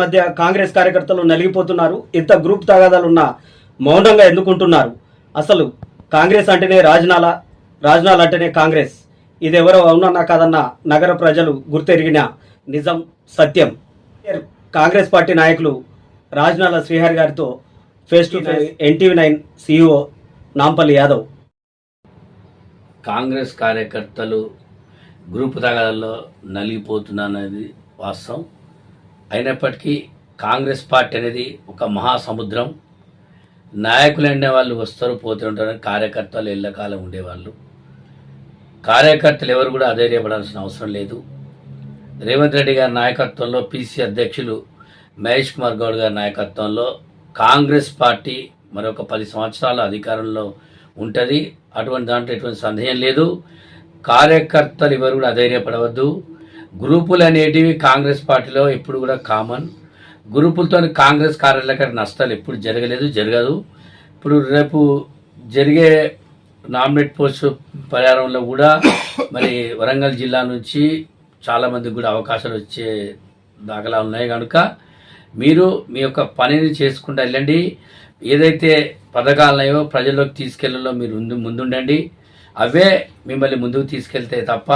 మధ్య కాంగ్రెస్ కార్యకర్తలు నలిగిపోతున్నారు. ఇంత గ్రూప్ తగాదాలు ఉన్న మౌనంగా ఎందుకుంటున్నారు? అసలు కాంగ్రెస్ అంటేనే రాజనాల రాజనాల అంటేనే కాంగ్రెస్. ఇది ఎవరో అవునన్నా కాదన్న నగర ప్రజలు గుర్తెరిగిన నిజం సత్యం. కాంగ్రెస్ పార్టీ నాయకులు రాజనాల శ్రీహరి గారితో face to face NTV nine CEO Nampally Yadav. Congress కార్యకర్తలు గ్రూప్ తగాదాల్లో అనేది వాస్తవం. అయినప్పటికీ కాంగ్రెస్ పార్టీ అనేది ఒక మహాసముద్రం. నాయకులు అనే వాళ్ళు వస్తారు పోతూ ఉంటారు కార్యకర్తలు ఎల్లకాలం ఉండేవాళ్ళు. కార్యకర్తలు ఎవరు కూడా అధైర్యపడాల్సిన అవసరం లేదు. రేవంత్ రెడ్డి గారి నాయకత్వంలో పీసీ అధ్యక్షులు మహేష్ కుమార్ గౌడ్ గారి నాయకత్వంలో కాంగ్రెస్ పార్టీ మరొక పది సంవత్సరాల అధికారంలో ఉంటుంది. అటువంటి దాంట్లో ఎటువంటి సందేహం లేదు. కార్యకర్తలు ఎవరు కూడా అధైర్యపడవద్దు. గ్రూపులు అనేటివి కాంగ్రెస్ పార్టీలో ఎప్పుడు కూడా కామన్. గ్రూపులతో కాంగ్రెస్ కార్యాలయాలకు నష్టాలు ఎప్పుడు జరగలేదు జరగదు. ఇప్పుడు రేపు జరిగే నామినేట్ పోస్ట్ పరిహారంలో కూడా మరి వరంగల్ జిల్లా నుంచి చాలామందికి కూడా అవకాశాలు వచ్చే దాఖలా ఉన్నాయి కనుక మీరు మీ యొక్క పనిని చేసుకుంటూ వెళ్ళండి. ఏదైతే పథకాలు ఉన్నాయో ప్రజల్లోకి తీసుకెళ్ళలో మీరు ముందు ముందుండండి. అవే మిమ్మల్ని ముందుకు తీసుకెళ్తే తప్ప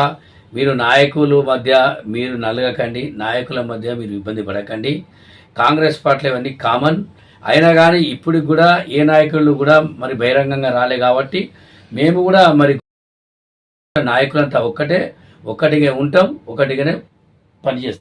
మీరు నాయకుల మధ్య మీరు నలగకండి నాయకుల మధ్య మీరు ఇబ్బంది పడకండి. కాంగ్రెస్ పార్టీలు ఇవన్నీ కామన్. అయినా కానీ ఇప్పుడు కూడా ఏ నాయకులు కూడా మరి బహిరంగంగా రాలే కాబట్టి మేము కూడా మరి నాయకులంతా ఒక్కటే ఒక్కటిగా ఉంటాం ఒకటిగానే పనిచేస్తాం.